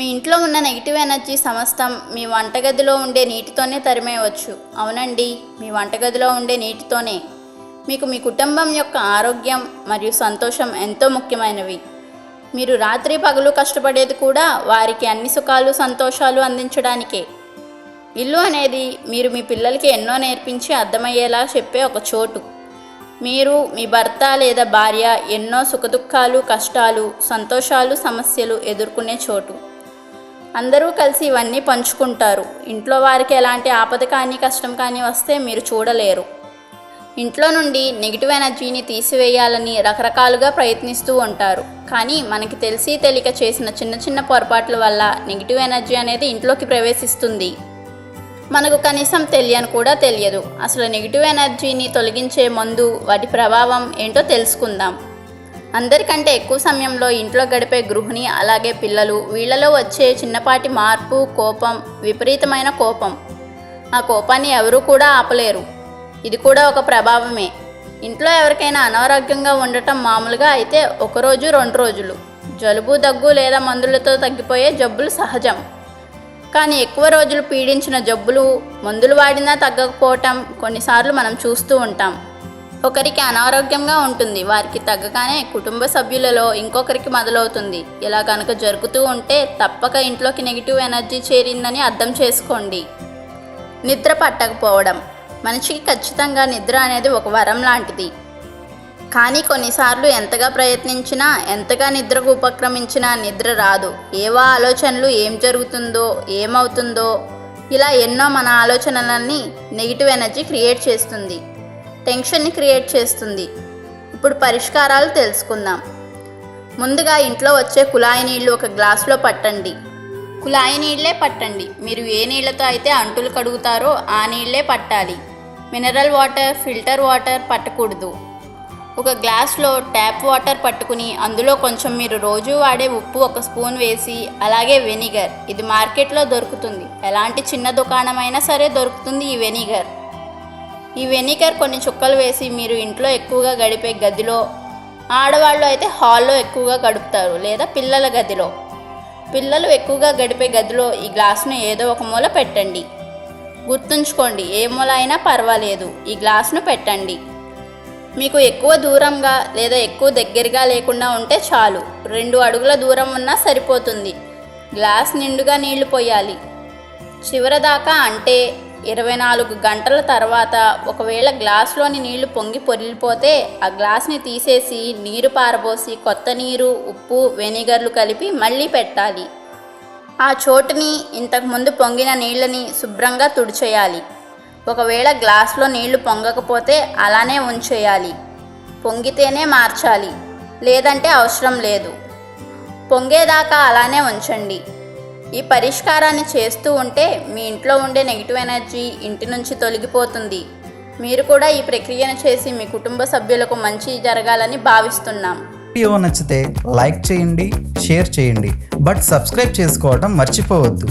మీ ఇంట్లో ఉన్న negative energy సమస్తం మీ వంటగదిలో ఉండే నీటితోనే తరిమేయవచ్చు. అవునండి మీ వంటగదిలో ఉండే నీటితోనే. మీకు మీ కుటుంబం యొక్క ఆరోగ్యం మరియు సంతోషం ఎంతో ముఖ్యమైనవి. మీరు రాత్రి పగలు కష్టపడేది కూడా వారికి అన్ని సుఖాలు సంతోషాలు అందించడానికే. ఇల్లు అనేది మీరు మీ పిల్లలకి ఎన్నో నేర్పించి అర్థమయ్యేలా చెప్పే ఒక చోటు. మీరు మీ భర్త లేదా భార్య ఎన్నో సుఖదుఖాలు కష్టాలు సంతోషాలు సమస్యలు ఎదుర్కొనే చోటు. అందరూ కలిసి ఇవన్నీ పంచుకుంటారు. ఇంట్లో వారికి ఎలాంటి ఆపద కానీ కష్టం కానీ వస్తే మీరు చూడలేరు. ఇంట్లో నుండి నెగిటివ్ ఎనర్జీని తీసివేయాలని రకరకాలుగా ప్రయత్నిస్తూ ఉంటారు. కానీ మనకి తెలిసి తెలియక చేసిన చిన్న చిన్న పొరపాట్ల వల్ల నెగిటివ్ ఎనర్జీ అనేది ఇంట్లోకి ప్రవేశిస్తుంది. మనకు కనీసం తెలియని కూడా తెలియదు. అసలు నెగిటివ్ ఎనర్జీని తొలగించే మందు వాటి ప్రభావం ఏంటో తెలుసుకుందాం. అందరికంటే ఎక్కువ సమయంలో ఇంట్లో గడిపే గృహిణి అలాగే పిల్లలు. వీళ్ళలో వచ్చే చిన్నపాటి మార్పు కోపం విపరీతమైన కోపం. ఆ కోపాన్ని ఎవరూ కూడా ఆపలేరు. ఇది కూడా ఒక ప్రభావమే. ఇంట్లో ఎవరికైనా అనారోగ్యంగా ఉండటం మామూలుగా అయితే ఒకరోజు రెండు రోజులు. జలుబు దగ్గు లేదా మందులతో తగ్గిపోయే జబ్బులు సహజం. కానీ ఎక్కువ రోజులు పీడించిన జబ్బులు మందులు వాడినా తగ్గకపోవటం కొన్నిసార్లు మనం చూస్తూ ఉంటాం. ఒకరికి అనారోగ్యంగా ఉంటుంది వారికి తగ్గగానే కుటుంబ సభ్యులలో ఇంకొకరికి మొదలవుతుంది. ఇలా కనుక జరుగుతూ ఉంటే తప్పక ఇంట్లోకి నెగిటివ్ ఎనర్జీ చేరిందని అర్థం చేసుకోండి. నిద్ర పట్టకపోవడం మనిషికి ఖచ్చితంగా నిద్ర అనేది ఒక వరం లాంటిది. కానీ కొన్నిసార్లు ఎంతగా ప్రయత్నించినా ఎంతగా నిద్రకు ఉపక్రమించినా నిద్ర రాదు. ఏవో ఆలోచనలు ఏం జరుగుతుందో ఏమవుతుందో ఇలా ఎన్నో మన ఆలోచనలన్నీ నెగిటివ్ ఎనర్జీ క్రియేట్ చేస్తుంది. టెన్షన్ని క్రియేట్ చేస్తుంది. ఇప్పుడు పరిష్కారాలు తెలుసుకుందాం. ముందుగా ఇంట్లో వచ్చే కుళాయి నీళ్ళు ఒక గ్లాసులో పట్టండి. కుళాయి నీళ్ళే పట్టండి. మీరు ఏ నీళ్ళతో అయితే అంటులు కడుగుతారో ఆ నీళ్ళే పట్టాలి. మినరల్ వాటర్ ఫిల్టర్ వాటర్ పట్టకూడదు. ఒక గ్లాస్లో ట్యాప్ వాటర్ పట్టుకుని అందులో కొంచెం మీరు రోజు వాడే ఉప్పు ఒక స్పూన్ వేసి అలాగే వెనిగర్. ఇది మార్కెట్లో దొరుకుతుంది. ఎలాంటి చిన్న దుకాణమైనా సరే దొరుకుతుంది ఈ వెనిగర్. ఈ వెనిగర్ కొన్ని చుక్కలు వేసి మీరు ఇంట్లో ఎక్కువగా గడిపే గదిలో ఆడవాళ్ళు అయితే హాల్లో ఎక్కువగా గడుపుతారు లేదా పిల్లల గదిలో. పిల్లలు ఎక్కువగా గడిపే గదిలో ఈ గ్లాసును ఏదో ఒక మూల పెట్టండి. గుర్తుంచుకోండి ఏ మూల అయినా పర్వాలేదు ఈ గ్లాసును పెట్టండి. మీకు ఎక్కువ దూరంగా లేదా ఎక్కువ దగ్గరగా లేకుండా ఉంటే చాలు రెండు అడుగుల దూరం ఉన్నా సరిపోతుంది. గ్లాస్ నిండుగా నీళ్ళు పోయాలి. చివరదాకా అంటే ఇరవై నాలుగు గంటల తర్వాత ఒకవేళ గ్లాస్లోని నీళ్ళు పొంగి పొరిలిపోతే ఆ గ్లాస్ని తీసేసి నీరు పారబోసి కొత్త నీరు ఉప్పు వెనిగర్లు కలిపి మళ్ళీ పెట్టాలి. ఆ చోటుని ఇంతకుముందు పొంగిన నీళ్ళని శుభ్రంగా తుడిచేయాలి. ఒకవేళ గ్లాస్లో నీళ్ళు పొంగకపోతే అలానే ఉంచేయాలి. పొంగితేనే మార్చాలి. లేదంటే అవసరం లేదు. పొంగేదాకా అలానే ఉంచండి. ఈ పరిష్కారాన్ని చేస్తూ ఉంటే మీ ఇంట్లో ఉండే నెగిటివ్ ఎనర్జీ ఇంటి నుంచి తొలగిపోతుంది. మీరు కూడా ఈ ప్రక్రియను చేసి మీ కుటుంబ సభ్యులకు మంచి జరగాలని భావిస్తున్నాం. వీడియో నచ్చితే లైక్ చేయండి షేర్ చేయండి. బట్ సబ్స్క్రైబ్ చేసుకోవడం మర్చిపోవద్దు.